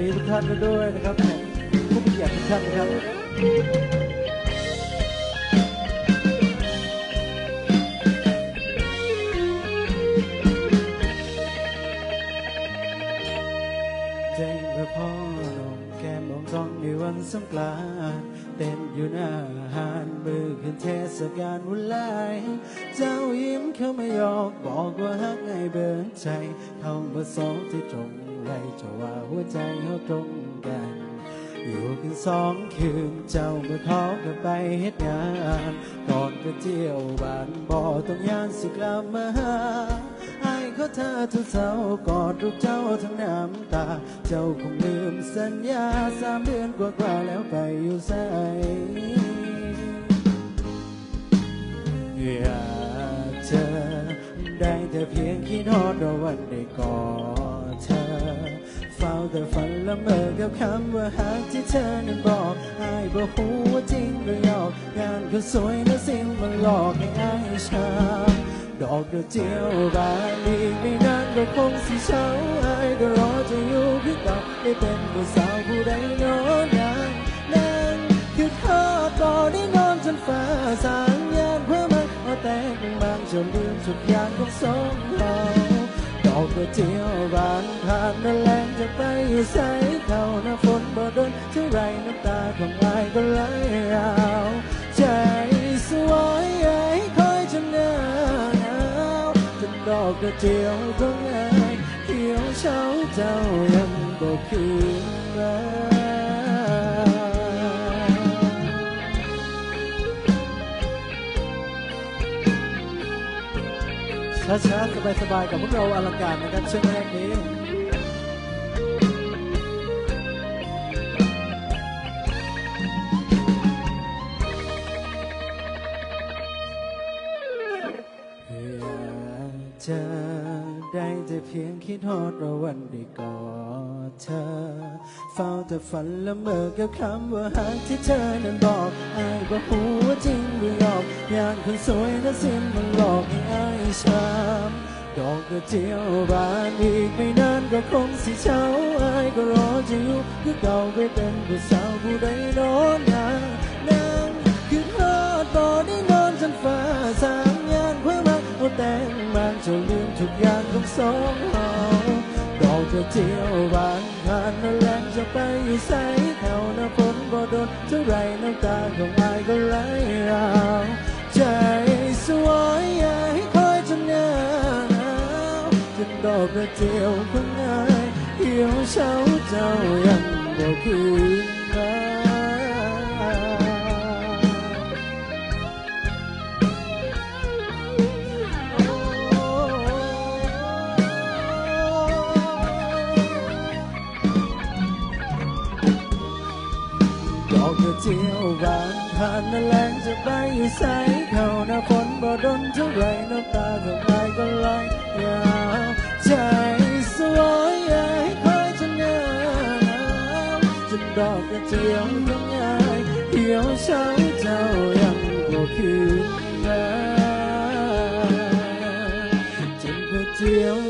ดีทุกท่านด้วยนะครับผู้มีเกียรติทุกท่านนะครับเจมส์เลาพอนแคมมองทองในวันสงกรานต์เต้นอยู่หน้าหานมือขึ้นเทศกาลวุ่นวายเจ้ายิ้มเข้ามายอกบอกว่าฮักไงเบิร์ใจเข้ามาสองที่ตรง ไรจะว่าหัวใจเขาตรงกัน อยู่กันสองคืนเจ้าเมื่อขอกันไปเฮ็ดงานก่อนไปเที่ยวบ้านบ่อต้องยานสิกลับมาหาไอ้เขาเธอทุกเช้ากอดรูปเจ้าทั้งน้ำตา เจ้าคงลืมสัญญาสามเดือนกว่าๆแล้วไปอยู่ใส อยากเจอได้แต่เพียงคิดฮอดว่าวันได้กอด เธอ เฝ้าแต่ฝันละเมอกับคำว่าหากที่เธอนั้นบอกอายบอกหูว่าจริงหรือหยอกงานก็สวยนะสิ่งมันหลอกให้อายช้ำดอกเดียวเจียวบานอีกไม่นานก็คงสิเช้าอายก็รอจะอยู่คือเก่าได้เป็นผู้สาวผู้ใดโน้นนางนั่งคือทอดต่อได้นอนจนฟ้าสางยานเพื่อมันเอาแต่งบางจนลืมทุกอย่างของสองเราดอ กกระเทียวบานผ่านนั่นแรงจะไปอยู่ใสเท่าน้ำฝนบ่โดนเท่าไรน้ำตาของอายก็ไหลราใจสวยไอ้คอยจนหนาวจนดอกกระเทียวของอายเขียวเช้าเจ้ายังบ่คืนมา ช้าๆสบายๆกับพวกเราอลังการนะครับช่วงแรกนี้จอได้แต่เพียงคิดฮอดว่าวันได้กอดเธอ เฝ้าแต่ฝันละเมอกับคำว่าหากที่เธอนั้นบอกอายว่าหูว่าจริงหรือหลอกอย่างคนสวยนะเสิ้นมันหลอก ให้อายช้ำดอกกระเจียวบานอีกไม่นานก็คงสิเช้าอายก็รอจะอยู่คือเก่าไปเป็นผู้สาวผู้ใดนอนนางนางคือทอดต่อได้นอนจนฟ้าสางยานเพื่อมาเอาแต่งมันจะลืมทุกอย่างของสองเราดอกกระเจียวบานผ่านนั่นแหละจะไปอยู่ใสแถวหน้าฝนบ่โดนเท่าไรน้ำตาของอา ระเจียวของอายเหี่ยวเฉาเจ้ายังบ่คืนมาดอกกระเจียวบานผ่านนั่นแรงจะไปอยู่เข้าหน้าฝนบ่ดนเท่าไรน้ำตาของ chừng đó cần chiều giống ai hiểu sao trao em của khi ra chẳng có chiều